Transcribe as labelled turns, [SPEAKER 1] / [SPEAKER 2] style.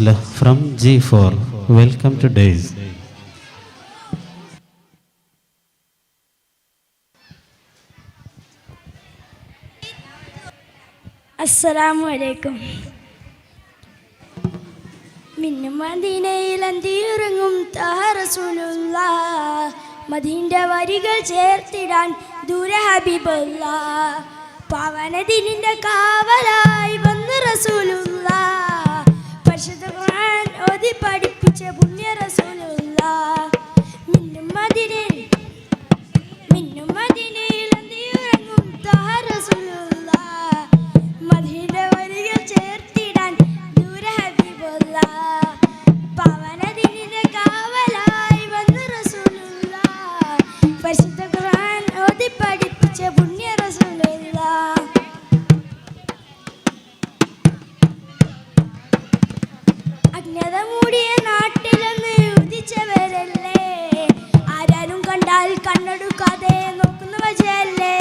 [SPEAKER 1] Fasla from G4. Welcome to Days.
[SPEAKER 2] അസ്സലാമു അലൈക്കും മിന്നും മദീനയിൽ അന്തിയുറങ്ങും താറസുലുള്ള മദീന്റെ വരികൾ ചേർത്തിടാൻ ദൂര ഹബീബുള്ള പവനദിനിന്റെ കാവലായി അജ്ഞത മൂടിയ നാട്ടിലൊന്ന് ഉദിച്ചവരല്ലേ ആരാരും കണ്ടാൽ കണ്ണെടുക്കാതെ നോക്കുന്ന വജയല്ലേ